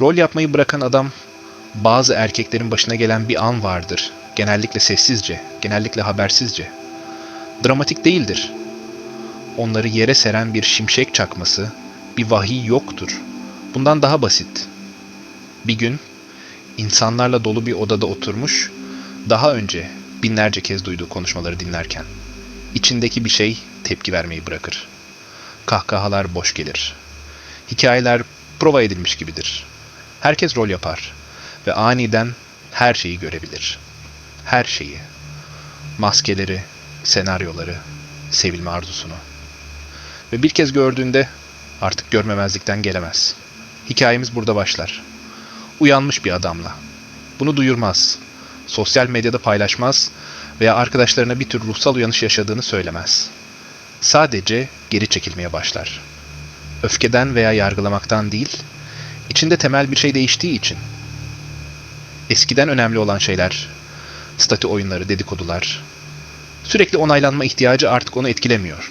Rol yapmayı bırakan adam bazı erkeklerin başına gelen bir an vardır. Genellikle sessizce, genellikle habersizce. Dramatik değildir. Onları yere seren bir şimşek çakması, bir vahiy yoktur. Bundan daha basit. Bir gün insanlarla dolu bir odada oturmuş, daha önce binlerce kez duyduğu konuşmaları dinlerken içindeki bir şey tepki vermeyi bırakır. Kahkahalar boş gelir. Hikayeler prova edilmiş gibidir. Herkes rol yapar ve aniden her şeyi görebilir. Her şeyi. Maskeleri, senaryoları, sevilme arzusunu. Ve bir kez gördüğünde artık görmemezlikten gelemez. Hikayemiz burada başlar. Uyanmış bir adamla. Bunu duyurmaz. Sosyal medyada paylaşmaz veya arkadaşlarına bir tür ruhsal uyanış yaşadığını söylemez. Sadece geri çekilmeye başlar. Öfkeden veya yargılamaktan değil, içinde temel bir şey değiştiği için. Eskiden önemli olan şeyler, statü oyunları, dedikodular, sürekli onaylanma ihtiyacı artık onu etkilemiyor.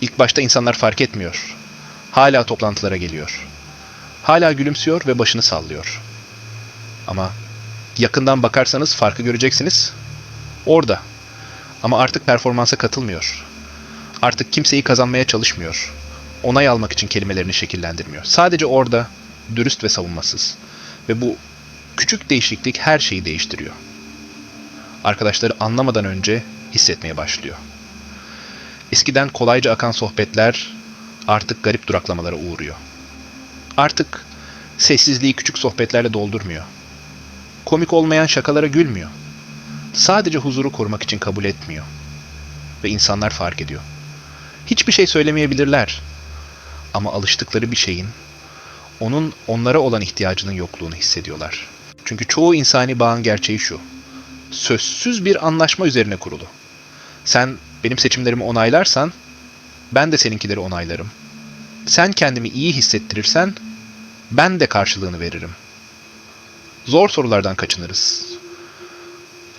İlk başta insanlar fark etmiyor. Hala toplantılara geliyor. Hala gülümsüyor ve başını sallıyor. Ama yakından bakarsanız farkı göreceksiniz. Orada. Ama artık performansa katılmıyor. Artık kimseyi kazanmaya çalışmıyor. Onay almak için kelimelerini şekillendirmiyor. Sadece orada, dürüst ve savunmasız. Ve bu küçük değişiklik her şeyi değiştiriyor. Arkadaşları anlamadan önce hissetmeye başlıyor. Eskiden kolayca akan sohbetler artık garip duraklamalara uğruyor. Artık sessizliği küçük sohbetlerle doldurmuyor. Komik olmayan şakalara gülmüyor. Sadece huzuru korumak için kabul etmiyor. Ve insanlar fark ediyor. Hiçbir şey söylemeyebilirler. Ama alıştıkları bir şeyin, onun onlara olan ihtiyacının yokluğunu hissediyorlar. Çünkü çoğu insani bağın gerçeği şu. Sözsüz bir anlaşma üzerine kurulu. Sen benim seçimlerimi onaylarsan, ben de seninkileri onaylarım. Sen kendimi iyi hissettirirsen, ben de karşılığını veririm. Zor sorulardan kaçınırız.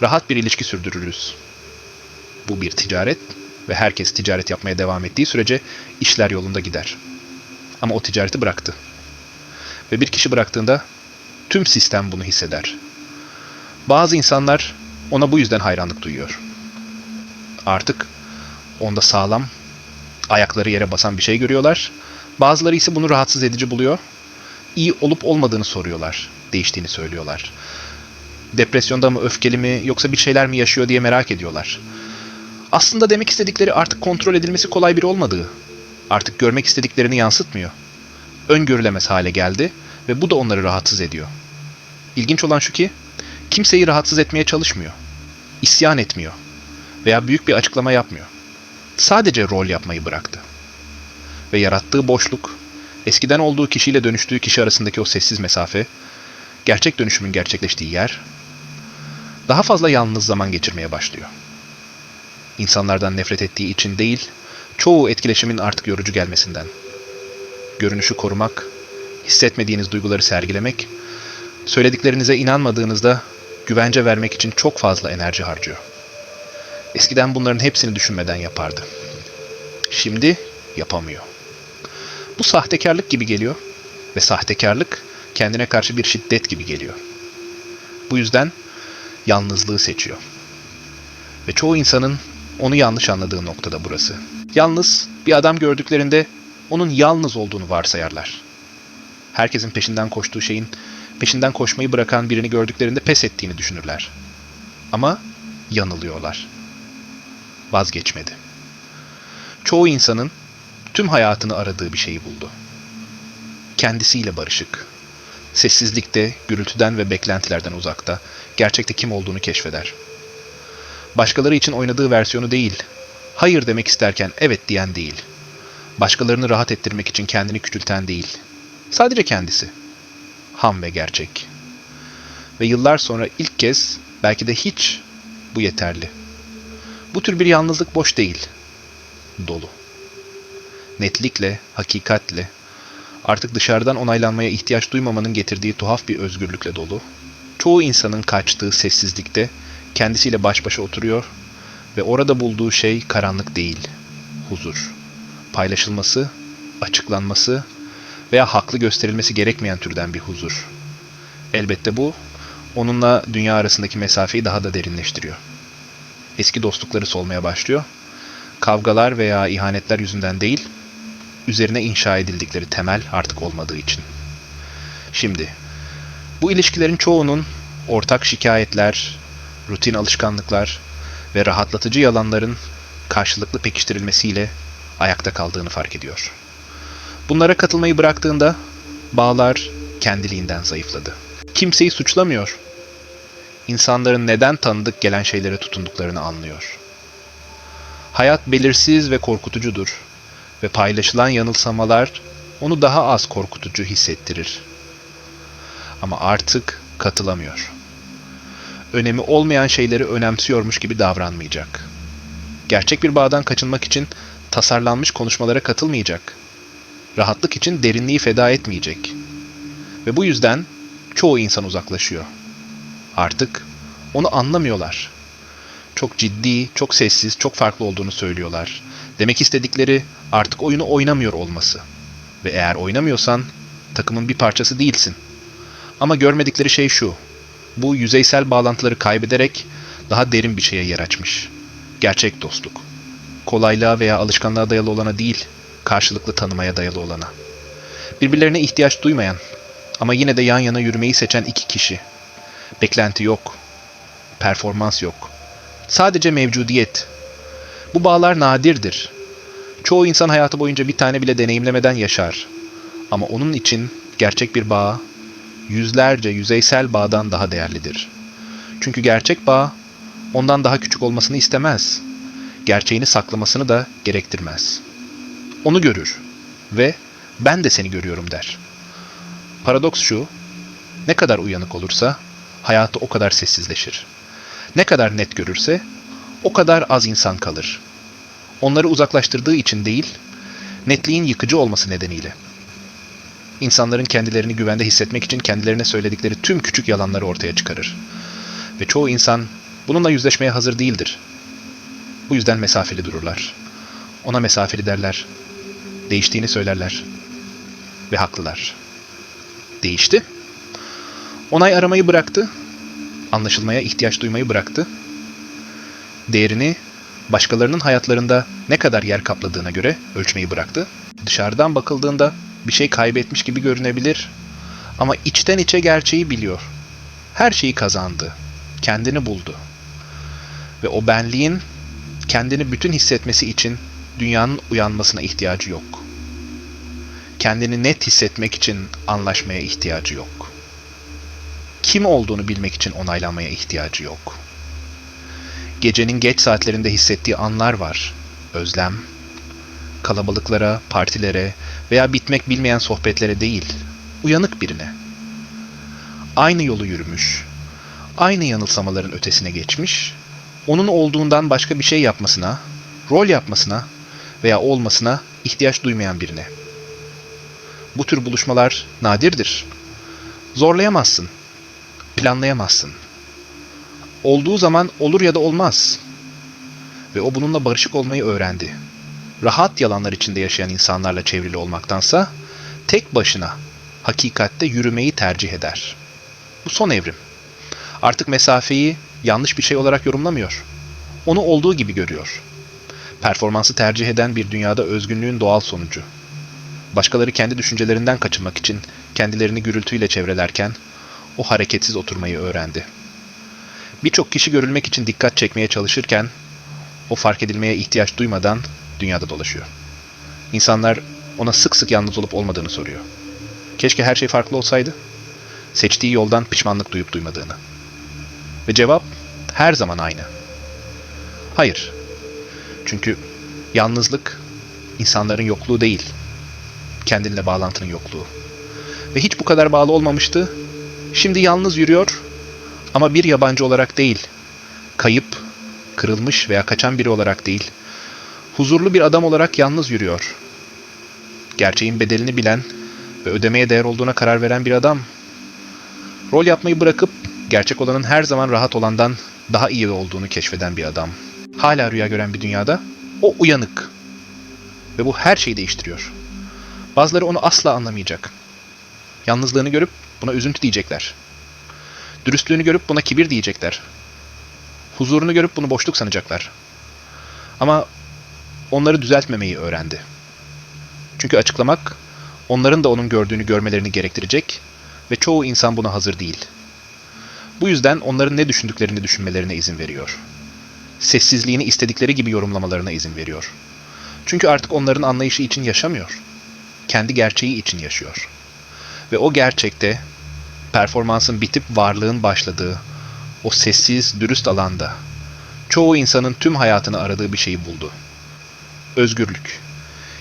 Rahat bir ilişki sürdürürüz. Bu bir ticaret ve herkes ticaret yapmaya devam ettiği sürece işler yolunda gider. Ama o ticareti bıraktı. Ve bir kişi bıraktığında tüm sistem bunu hisseder. Bazı insanlar ona bu yüzden hayranlık duyuyor. Artık onda sağlam, ayakları yere basan bir şey görüyorlar. Bazıları ise bunu rahatsız edici buluyor. İyi olup olmadığını soruyorlar. Değiştiğini söylüyorlar. Depresyonda mı, öfkeli mi, yoksa bir şeyler mi yaşıyor diye merak ediyorlar. Aslında demek istedikleri artık kontrol edilmesi kolay biri olmadığı. Artık görmek istediklerini yansıtmıyor. Öngörülemez hale geldi ve bu da onları rahatsız ediyor. İlginç olan şu ki, kimseyi rahatsız etmeye çalışmıyor. İsyan etmiyor. Veya büyük bir açıklama yapmıyor. Sadece rol yapmayı bıraktı. Ve yarattığı boşluk, eskiden olduğu kişiyle dönüştüğü kişi arasındaki o sessiz mesafe, gerçek dönüşümün gerçekleştiği yer, daha fazla yalnız zaman geçirmeye başlıyor. İnsanlardan nefret ettiği için değil, çoğu etkileşimin artık yorucu gelmesinden. Görünüşü korumak, hissetmediğiniz duyguları sergilemek, söylediklerinize inanmadığınızda güvence vermek için çok fazla enerji harcıyor. Eskiden bunların hepsini düşünmeden yapardı. Şimdi yapamıyor. Bu sahtekarlık gibi geliyor ve sahtekarlık kendine karşı bir şiddet gibi geliyor. Bu yüzden yalnızlığı seçiyor. Ve çoğu insanın onu yanlış anladığı noktada burası. Yalnız bir adam gördüklerinde onun yalnız olduğunu varsayarlar. Herkesin peşinden koştuğu şeyin peşinden koşmayı bırakan birini gördüklerinde pes ettiğini düşünürler. Ama yanılıyorlar. Vazgeçmedi. Çoğu insanın tüm hayatını aradığı bir şeyi buldu. Kendisiyle barışık. Sessizlikte, gürültüden ve beklentilerden uzakta, gerçekte kim olduğunu keşfeder. Başkaları için oynadığı versiyonu değil, hayır demek isterken evet diyen değil. Başkalarını rahat ettirmek için kendini küçülten değil. Sadece kendisi. Ham ve gerçek. Ve yıllar sonra ilk kez, belki de hiç bu yeterli. Bu tür bir yalnızlık boş değil. Dolu. Netlikle, hakikatle, artık dışarıdan onaylanmaya ihtiyaç duymamanın getirdiği tuhaf bir özgürlükle dolu. Çoğu insanın kaçtığı sessizlikte kendisiyle baş başa oturuyor ve orada bulduğu şey karanlık değil, huzur. Paylaşılması, açıklanması veya haklı gösterilmesi gerekmeyen türden bir huzur. Elbette bu onunla dünya arasındaki mesafeyi daha da derinleştiriyor. Eski dostlukları solmaya başlıyor. Kavgalar veya ihanetler yüzünden değil, üzerine inşa edildikleri temel artık olmadığı için. Şimdi, bu ilişkilerin çoğunun ortak şikayetler, rutin alışkanlıklar ve rahatlatıcı yalanların karşılıklı pekiştirilmesiyle ayakta kaldığını fark ediyor. Bunlara katılmayı bıraktığında bağlar kendiliğinden zayıfladı. Kimseyi suçlamıyor. İnsanların neden tanıdık gelen şeylere tutunduklarını anlıyor. Hayat belirsiz ve korkutucudur ve paylaşılan yanılsamalar onu daha az korkutucu hissettirir. Ama artık katılamıyor. Önemi olmayan şeyleri önemsiyormuş gibi davranmayacak. Gerçek bir bağdan kaçınmak için tasarlanmış konuşmalara katılmayacak. Rahatlık için derinliği feda etmeyecek. Ve bu yüzden çoğu insan uzaklaşıyor. Artık onu anlamıyorlar. Çok ciddi, çok sessiz, çok farklı olduğunu söylüyorlar. Demek istedikleri artık oyunu oynamıyor olması. Ve eğer oynamıyorsan takımın bir parçası değilsin. Ama görmedikleri şey şu. Bu yüzeysel bağlantıları kaybederek daha derin bir şeye yer açmış. Gerçek dostluk. Kolaylığa veya alışkanlığa dayalı olana değil, karşılıklı tanımaya dayalı olana. Birbirlerine ihtiyaç duymayan ama yine de yan yana yürümeyi seçen iki kişi. Beklenti yok. Performans yok. Sadece mevcudiyet. Bu bağlar nadirdir. Çoğu insan hayatı boyunca bir tane bile deneyimlemeden yaşar. Ama onun için gerçek bir bağ yüzlerce yüzeysel bağdan daha değerlidir. Çünkü gerçek bağ ondan daha küçük olmasını istemez. Gerçeğini saklamasını da gerektirmez. Onu görür ve ben de seni görüyorum der. Paradoks şu, ne kadar uyanık olursa hayatı o kadar sessizleşir. Ne kadar net görürse o kadar az insan kalır. Onları uzaklaştırdığı için değil, netliğin yıkıcı olması nedeniyle. İnsanların kendilerini güvende hissetmek için kendilerine söyledikleri tüm küçük yalanları ortaya çıkarır. Ve çoğu insan bununla yüzleşmeye hazır değildir. Bu yüzden mesafeli dururlar. Ona mesafeli derler. Değiştiğini söylerler. Ve haklılar. Değişti. Onay aramayı bıraktı. Anlaşılmaya ihtiyaç duymayı bıraktı. Değerini başkalarının hayatlarında ne kadar yer kapladığına göre ölçmeyi bıraktı. Dışarıdan bakıldığında bir şey kaybetmiş gibi görünebilir ama içten içe gerçeği biliyor. Her şeyi kazandı. Kendini buldu. Ve o benliğin kendini bütün hissetmesi için dünyanın uyanmasına ihtiyacı yok. Kendini net hissetmek için anlaşmaya ihtiyacı yok. Kim olduğunu bilmek için onaylanmaya ihtiyacı yok. Gecenin geç saatlerinde hissettiği anlar var. Özlem, kalabalıklara, partilere veya bitmek bilmeyen sohbetlere değil, uyanık birine. Aynı yolu yürümüş, aynı yanılsamaların ötesine geçmiş, onun olduğundan başka bir şey yapmasına, rol yapmasına veya olmasına ihtiyaç duymayan birine. Bu tür buluşmalar nadirdir. Zorlayamazsın, planlayamazsın. Olduğu zaman olur ya da olmaz. Ve o bununla barışık olmayı öğrendi rahat yalanlar içinde yaşayan insanlarla çevrili olmaktansa tek başına hakikatte yürümeyi tercih eder. Bu son evrim. Artık mesafeyi yanlış bir şey olarak yorumlamıyor. Onu olduğu gibi görüyor. Performansı tercih eden bir dünyada özgünlüğün doğal sonucu. Başkaları kendi düşüncelerinden kaçınmak için kendilerini gürültüyle çevrelerken o hareketsiz oturmayı öğrendi. Birçok kişi görülmek için dikkat çekmeye çalışırken o fark edilmeye ihtiyaç duymadan dünyada dolaşıyor. İnsanlar ona sık sık yalnız olup olmadığını soruyor. Keşke her şey farklı olsaydı. Seçtiği yoldan pişmanlık duyup duymadığını. Ve cevap her zaman aynı. Hayır. Çünkü yalnızlık insanların yokluğu değil. Kendinle bağlantının yokluğu. Ve hiç bu kadar bağlı olmamıştı. Şimdi yalnız yürüyor ama bir yabancı olarak değil. Kayıp, kırılmış veya kaçan biri olarak değil huzurlu bir adam olarak yalnız yürüyor. Gerçeğin bedelini bilen ve ödemeye değer olduğuna karar veren bir adam. Rol yapmayı bırakıp gerçek olanın her zaman rahat olandan daha iyi olduğunu keşfeden bir adam. Hala rüya gören bir dünyada o uyanık. Ve bu her şeyi değiştiriyor. Bazıları onu asla anlamayacak. Yalnızlığını görüp buna üzüntü diyecekler. Dürüstlüğünü görüp buna kibir diyecekler. Huzurunu görüp bunu boşluk sanacaklar. Ama onları düzeltmemeyi öğrendi. Çünkü açıklamak onların da onun gördüğünü görmelerini gerektirecek ve çoğu insan buna hazır değil. Bu yüzden onların ne düşündüklerini düşünmelerine izin veriyor. Sessizliğini istedikleri gibi yorumlamalarına izin veriyor. Çünkü artık onların anlayışı için yaşamıyor. Kendi gerçeği için yaşıyor. Ve o gerçekte performansın bitip varlığın başladığı o sessiz, dürüst alanda çoğu insanın tüm hayatını aradığı bir şeyi buldu. Özgürlük.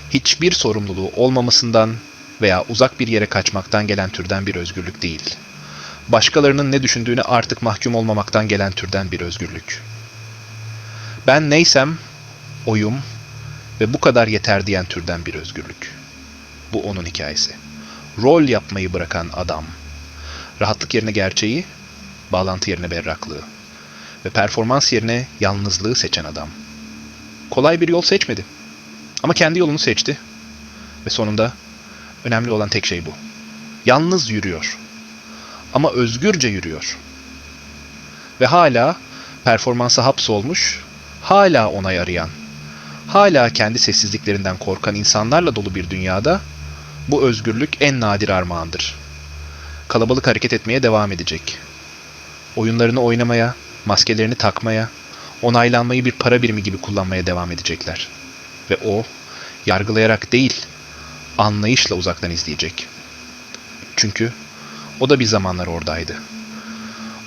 Hiçbir sorumluluğu olmamasından veya uzak bir yere kaçmaktan gelen türden bir özgürlük değil. Başkalarının ne düşündüğüne artık mahkum olmamaktan gelen türden bir özgürlük. Ben neysem oyum ve bu kadar yeter diyen türden bir özgürlük. Bu onun hikayesi. Rol yapmayı bırakan adam. Rahatlık yerine gerçeği, bağlantı yerine berraklığı ve performans yerine yalnızlığı seçen adam. Kolay bir yol seçmedi. Ama kendi yolunu seçti. Ve sonunda önemli olan tek şey bu. Yalnız yürüyor. Ama özgürce yürüyor. Ve hala performansa hapsolmuş, hala onay arayan, hala kendi sessizliklerinden korkan insanlarla dolu bir dünyada bu özgürlük en nadir armağandır. Kalabalık hareket etmeye devam edecek. Oyunlarını oynamaya, maskelerini takmaya, onaylanmayı bir para birimi gibi kullanmaya devam edecekler. Ve o, yargılayarak değil, anlayışla uzaktan izleyecek. Çünkü o da bir zamanlar oradaydı.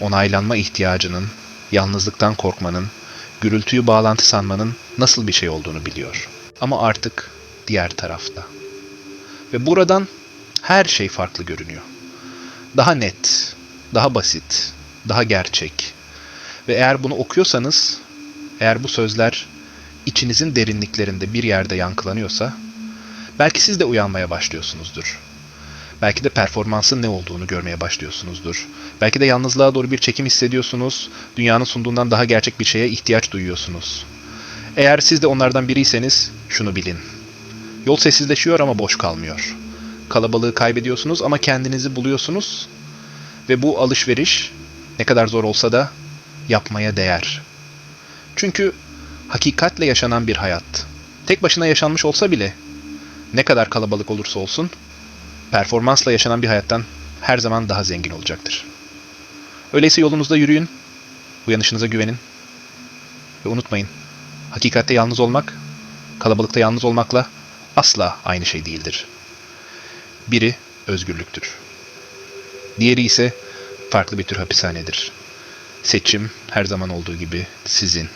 Onaylanma ihtiyacının, yalnızlıktan korkmanın, gürültüyü bağlantı sanmanın nasıl bir şey olduğunu biliyor. Ama artık diğer tarafta. Ve buradan her şey farklı görünüyor. Daha net, daha basit, daha gerçek. Ve eğer bunu okuyorsanız, eğer bu sözler içinizin derinliklerinde bir yerde yankılanıyorsa, belki siz de uyanmaya başlıyorsunuzdur. Belki de performansın ne olduğunu görmeye başlıyorsunuzdur. Belki de yalnızlığa doğru bir çekim hissediyorsunuz, dünyanın sunduğundan daha gerçek bir şeye ihtiyaç duyuyorsunuz. Eğer siz de onlardan biriyseniz şunu bilin. Yol sessizleşiyor ama boş kalmıyor. Kalabalığı kaybediyorsunuz ama kendinizi buluyorsunuz ve bu alışveriş ne kadar zor olsa da yapmaya değer. Çünkü hakikatle yaşanan bir hayat. Tek başına yaşanmış olsa bile ne kadar kalabalık olursa olsun performansla yaşanan bir hayattan her zaman daha zengin olacaktır. Öyleyse yolunuzda yürüyün, uyanışınıza güvenin ve unutmayın, hakikatte yalnız olmak, kalabalıkta yalnız olmakla asla aynı şey değildir. Biri özgürlüktür. Diğeri ise farklı bir tür hapishanedir. Seçim her zaman olduğu gibi sizin